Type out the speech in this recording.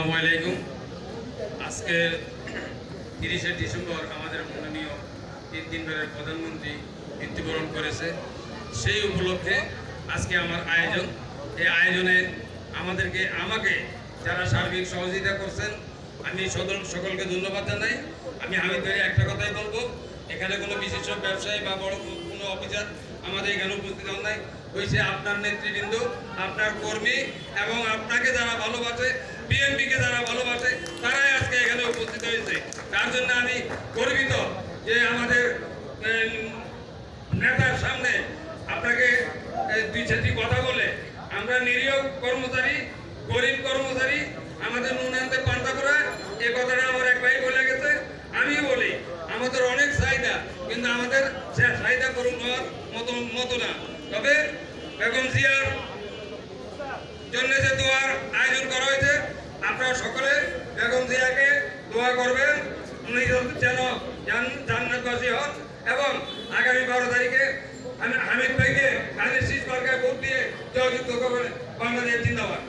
আসসালামু আলাইকুম। আজকে তিরিশে ডিসেম্বর আমাদের মাননীয় তিন দিনবারের প্রধানমন্ত্রী মৃত্যুবরণ করেছে। সেই উপলক্ষে আজকে আমার আয়োজন। এই আয়োজনে আমাদেরকে, আমাকে যারা সার্বিক সহযোগিতা করছেন, আমি সকল, সকলকে ধন্যবাদ জানাই। আমি হামিদ ভাই একটা কথাই বলব, এখানে কোনো বিশিষ্ট ব্যবসায়ী বা বড় কোনো অফিসার আমাদের এখানে উপস্থিত হন নাই। হয়েছে আপনার নেতৃবৃন্দ, আপনার কর্মী এবং আপনাকে যারা ভালোবাসে বিএনপিকে যারা ভালোবাসে তারাই আজকে এখানে উপস্থিত হয়েছে তার জন্য আমি গর্বিত যে আমাদের নেতার সামনে আপনাকে দুই চারটি কথা বলে আমরা নিরীহ কর্মচারী, গরিব কর্মচারী, আমাদের নুন আনতে পান্তা করা, এ কথাটা আমার এক ভাই বলে গেছে। আমি বলি, আমাদের অনেক চাহিদা, কিন্তু আমাদের সে চাহিদা করুন হওয়ার মতো মতো না। তবে বেগম জিয়ার জন্য যে দোয়ার আয়োজন করা হয়েছে, আপনারা সকলে বেগম জিয়াকে দোয়া করবেন। উনি যেন জান- জান্নাতবাসী হন এবং আগামী বারো তারিখে আমি হামিদ ভাইকে কাজের শীষ সরকার ভোট দিয়ে জয়যুক্ত করবেন বাংলাদেশ জিন্দাবাদ।